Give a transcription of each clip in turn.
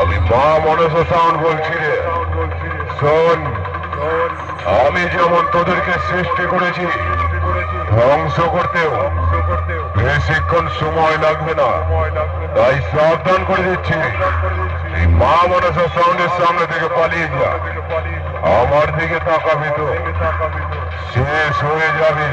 আমি মা মনস সাউন্ড বলছি রে। শোন, আমি যেমন তোদেরকে সৃষ্টি করেছি, ধ্বংস করতেও বেশিক্ষণ সময় লাগবে না। তাই সাবধান করে দিচ্ছি। এই মা মনসা সাউন্ডের সামনে থেকে পালিয়ে যা। আমার দিকে তাকাবি তো। শেষ হয়ে যাবে।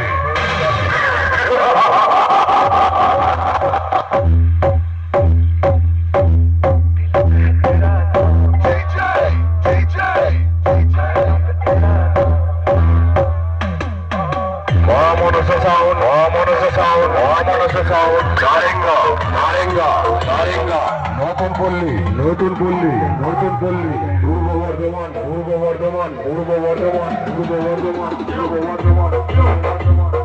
মা মনসা সাউন্ড মা মনসা সাউন্ড মা মনসা সাউন্ড, নারেঙ্গা নারেঙ্গা নারেঙ্গা। নতুন পল্লী নতুন পল্লী নতুন পল্লী। পূর্ব বর্ধমান পূর্ব বর্ধমান পূর্ব বর্ধমান পূর্ব বর্ধমান পূর্ব বর্ধমান।